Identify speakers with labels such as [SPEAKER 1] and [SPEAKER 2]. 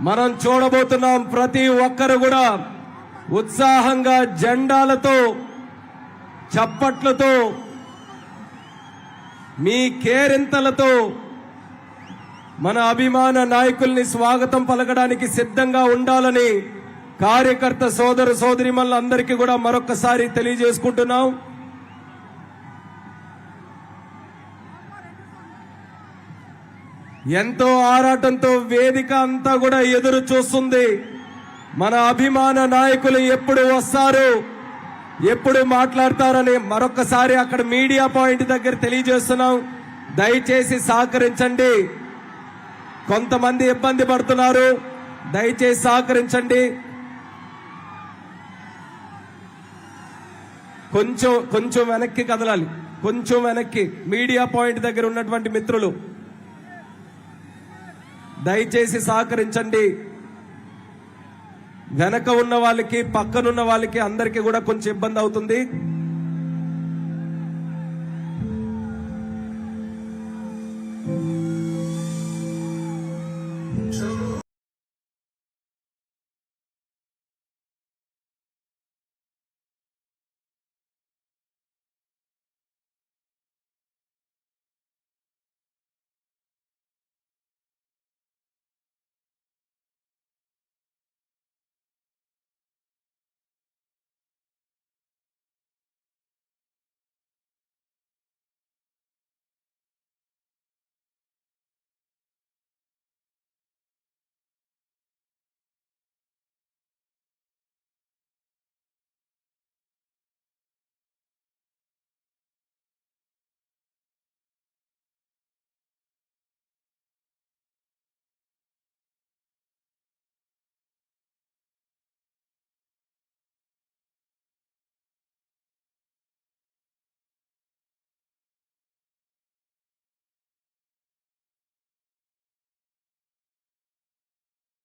[SPEAKER 1] మనం చూడబోతున్నాం ప్రతి ఒక్కరు కూడా ఉత్సాహంగా జెండాలతో చప్పట్లతో మీ కేరింతలతో మన అభిమాన నాయకుల్ని స్వాగతం పలకడానికి సిద్ధంగా ఉండాలని కార్యకర్త సోదర సోదరిమల్లందరికీ కూడా మరొకసారి తెలియజేసుకుంటున్నాం. ఎంతో ఆరాటంతో వేదిక అంతా కూడా ఎదురు చూస్తుంది. మన అభిమాన నాయకులు ఎప్పుడు వస్తారు? ఎప్పుడు మాట్లాడతారని మరొకసారి అక్కడ మీడియా పాయింట్ దగ్గర తెలియజేస్తున్నాం. దయచేసి సహకరించండి. కొంతమంది ఇబ్బంది పడుతున్నారు. దయచేసి సహకరించండి. కొంచెం కొంచెం వెనక్కి కదలాలి. కొంచెం వెనక్కి. మీడియా పాయింట్ దగ్గర ఉన్నటువంటి మిత్రులు దయచేసి సహకరించండి. వెనక ఉన్న వాళ్ళకి పక్కనున్న వాళ్ళకి అందరికీ కూడా కొంచెం ఇబ్బంది అవుతుంది.